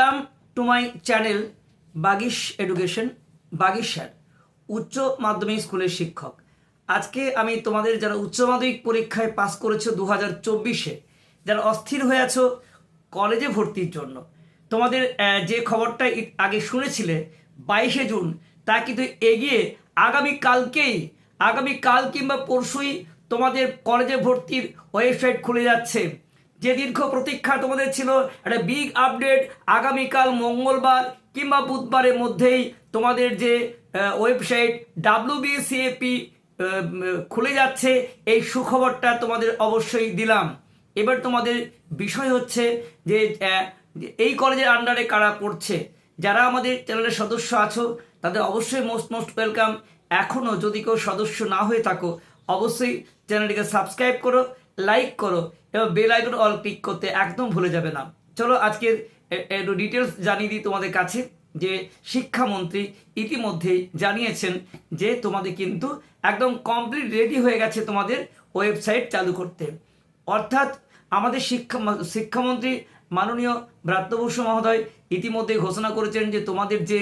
Welcome to my channel Bagish Education Bagish sir উচ্চ মাধ্যমিক স্কুলের শিক্ষক। আজকে আমি তোমাদের যারা উচ্চ মাধ্যমিক পরীক্ষায় পাস করেছ দু হাজার চব্বিশে, যারা অস্থির হয়ে আছো কলেজে ভর্তির জন্য, তোমাদের যে খবরটা আগে শুনেছিলে বাইশে জুন, তা কিন্তু এগিয়ে আগামী কালকেই, আগামী কাল কিংবা পরশুই তোমাদের কলেজে ভর্তির ওয়েবসাইট খুলে যাচ্ছে। যে দীর্ঘ প্রতীক্ষা তোমাদের ছিল, একটা বিগ আপডেট আগামীকাল মঙ্গলবার কিংবা বুধবারের মধ্যেই তোমাদের যে ওয়েবসাইট ডাব্লিউ বিসিএপি খুলে যাচ্ছে, এই সুখবরটা তোমাদের অবশ্যই দিলাম। এবার তোমাদের বিষয় হচ্ছে যে এই কলেজের আন্ডারে কারা পড়ছে? যারা আমাদের চ্যানেলের সদস্য আছো, তাদের অবশ্যই মোস্ট মোস্ট ওয়েলকাম এখনও যদি কেউ সদস্য না হয়ে থাকো, অবশ্যই চ্যানেলটিকে সাবস্ক্রাইব করো। লাইক করো এবং বেল আইকন অল ক্লিক করতে একদম ভুলে যাবে না। চলো আজকের একটু ডিটেলস জানিয়ে দিই তোমাদের কাছে, যে শিক্ষামন্ত্রী ইতিমধ্যেই জানিয়েছেন যে তোমাদের কিন্তু একদম কমপ্লিট রেডি হয়ে গেছে তোমাদের ওয়েবসাইট চালু করতে। অর্থাৎ আমাদের শিক্ষা, শিক্ষামন্ত্রী মাননীয় ব্রাত্য মহোদয় ইতিমধ্যে ঘোষণা করেছেন যে তোমাদের যে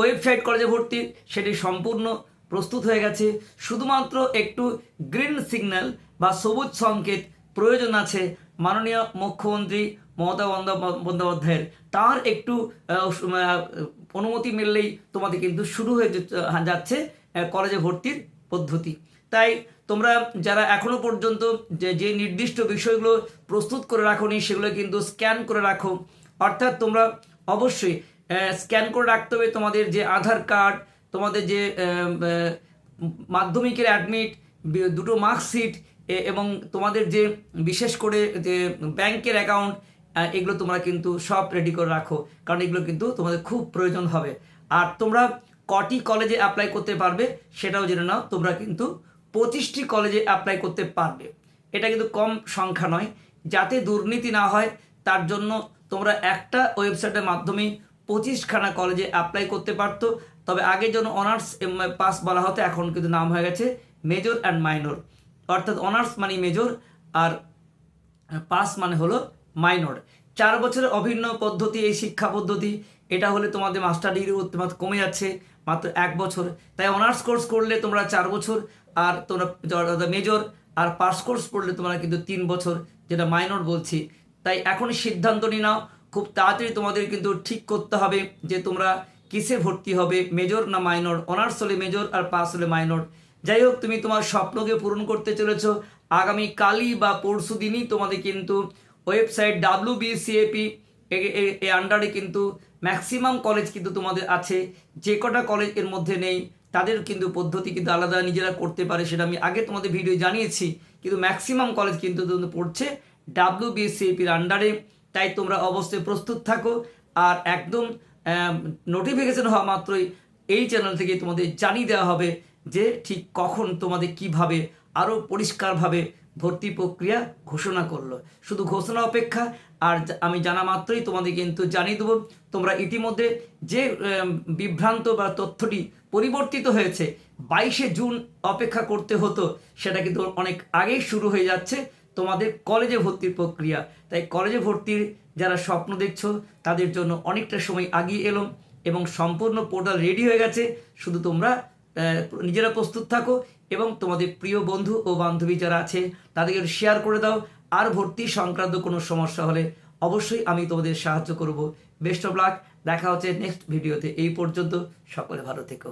ওয়েবসাইট কলেজে ভর্তি, সেটি সম্পূর্ণ প্রস্তুত হয়ে গেছে। শুধুমাত্র একটু গ্রিন সিগন্যাল বা সবুজ সংকেত প্রয়োজন আছে মাননীয় মুখ্যমন্ত্রী মমতা বন্দ্যোপ- বন্দ্যোপাধ্যায়ের। তার একটু অনুমতি মিললেই তোমাদের কিন্তু শুরু হয়ে যাচ্ছে কলেজে ভর্তির পদ্ধতি। তাই তোমরা যারা এখনও পর্যন্ত যে যে নির্দিষ্ট বিষয়গুলো প্রস্তুত করে রাখোনি, সেগুলো কিন্তু স্ক্যান করে রাখো। অর্থাৎ তোমরা অবশ্যই স্ক্যান করে রাখতে হবে তোমাদের যে আধার কার্ড তোমাদের যে মাধ্যমিকের অ্যাডমিট দুটো মার্কশিট এবং তোমাদের যে, বিশেষ করে যে, ব্যাংকের অ্যাকাউন্ট এগুলো তোমরা কিন্তু সব রেডি করে রাখো। কারণ এগুলো কিন্তু তোমাদের খুব প্রয়োজন হবে। আর তোমরা কটি কলেজে অ্যাপ্লাই করতে পারবে, সেটাও জেনে নাও, তোমরা কিন্তু পঁচিশটি কলেজে অ্যাপ্লাই করতে পারবে। এটা কিন্তু কম সংখ্যা নয়। যাতে দুর্নীতি না হয়, তার জন্য তোমরা একটা ওয়েবসাইটের মাধ্যমে পঁচিশখানা কলেজে অ্যাপ্লাই করতে পারতো। তবে আগে যেন অনার্স পাস বলা হতো, এখন কিন্তু নাম হয়ে গেছে মেজর অ্যান্ড মাইনর অর্থাৎ অনার্স মানে মেজর আর পাস মানে হলো মাইনর চার বছরের অভিন্ন পদ্ধতি এই শিক্ষা পদ্ধতি, এটা হলে তোমাদের মাস্টার ডিগ্রি কমে যাচ্ছে মাত্র এক বছর। তাই অনার্স কোর্স করলে তোমরা চার বছর, আর তোমরা মেজর আর পাস কোর্স পড়লে তোমরা কিন্তু তিন বছর, যেটা মাইনর বলছি। তাই এখন সিদ্ধান্ত নিয়ে নাও খুব তাড়াতাড়ি তোমাদের কিন্তু ঠিক করতে হবে যে তোমরা কিসে ভর্তি হবে মেজর না মাইনর অনার্স হলে মেজর আর পাস হলে মাইনর যাই হোক, তুমি তোমার স্বপ্নকে পূরণ করতে চলেছো। আগামী কালই বা পরশু দিনই তোমাদের কিন্তু ওয়েবসাইট ডাব্লিউ বিসিএপি এ আন্ডারে কিন্তু ম্যাক্সিমাম কলেজ কিন্তু তোমাদের আছে। যে কটা কলেজের মধ্যে নেই, তাদের কিন্তু পদ্ধতি কিন্তু আলাদা নিজেরা করতে পারে সেটা আমি আগে তোমাদের ভিডিও জানিয়েছি। কিন্তু ম্যাক্সিমাম কলেজ কিন্তু পড়ছে ডাব্লিউ বিসিএপির আন্ডারে তাই তোমরা অবশ্যই প্রস্তুত থাকো। আর একদম নোটিফিকেশন হওয়া মাত্রই এই চ্যানেল থেকে তোমাদের জানিয়ে দেওয়া হবে যে ঠিক কখন তোমাদের কীভাবে আরও পরিষ্কারভাবে ভর্তি প্রক্রিয়া ঘোষণা করল। শুধু ঘোষণা অপেক্ষা, আর আমি জানা মাত্রই তোমাদের কিন্তু জানিয়ে দেবো। তোমরা ইতিমধ্যে যে বিভ্রান্ত বা তথ্যটি পরিবর্তিত হয়েছে, বাইশে জুন অপেক্ষা করতে হতো, সেটা কিন্তু অনেক আগেই শুরু হয়ে যাচ্ছে। তোমাদের কলেজে ভর্তির প্রক্রিয়া। তাই কলেজে ভর্তির যারা স্বপ্ন দেখছ, তাদের জন্য অনেকটা সময় আগিয়ে এলো এবং সম্পূর্ণ পোর্টাল রেডি হয়ে গেছে। শুধু তোমরা নিজেরা প্রস্তুত থাকো এবং তোমাদের প্রিয় বন্ধু ও বান্ধবী যারা আছে, তাদেরকে শেয়ার করে দাও। আর ভর্তি সংক্রান্ত কোনো সমস্যা হলে অবশ্যই আমি তোমাদের সাহায্য করব। বেস্ট অফ লাক দেখা হচ্ছে নেক্সট ভিডিওতে এই পর্যন্ত সকলে ভালো থেকো।